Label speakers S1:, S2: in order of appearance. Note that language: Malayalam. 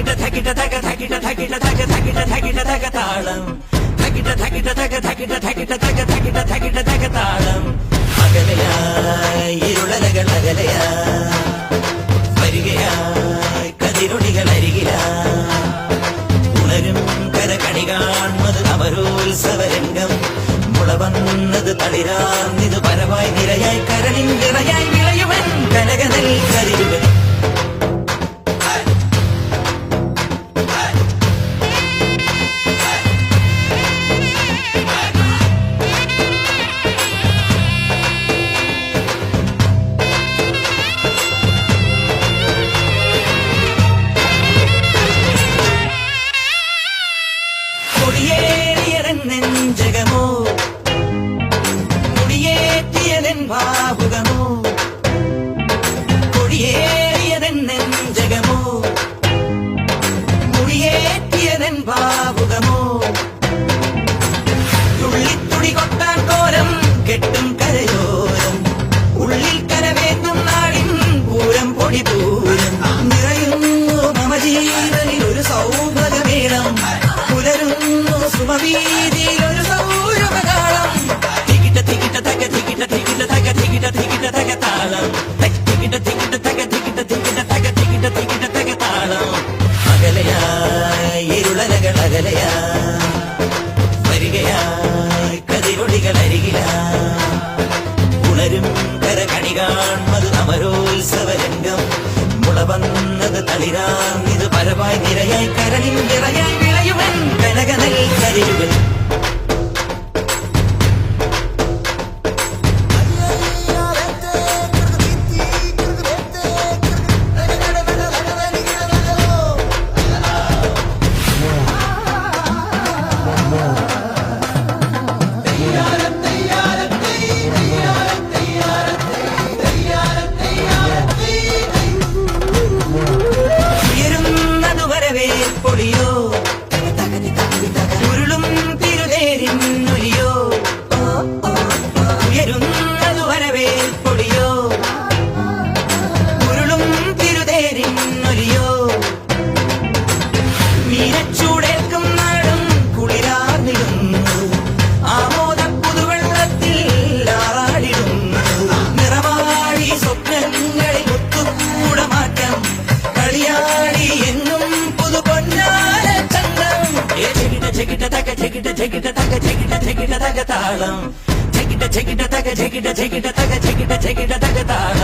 S1: തക തകിട തകിട തക തകിട തകിട തക താളം. തകിട തകിട തക തകിട തകിട തക തകിട തകിട തക താളം. അകലയായി ഇരുളലകൾ അകലയായി വരികയായി കതിരൊടികൾ അരികിലായി. ഉണരും കരകണി കാൺമത് മുള വന്നത് തളിരാർന്നിത് പരമായി നിരയായി കരളിൻ നിറയായി വിളയുവൻ കനകനൽ കരിയുവൻ ഉണരും കരകണി കാൺമത് അമരോത്സവരംഗം. മുളവന്നത് തളിരാർന്നിത് പരവായി നിരയായി കരളിൻ നിറയായി വിളയുവൻ കനകനൽ കരിയുവൻ ചെകിട ചെകിട തക ചെകിട ചെകിട തക ചെകിട ചെകിട തക താളം ചെകിട ചെകിട തക ചെകിട ചെകിട തക ചെകിട ചെകിട തക താളം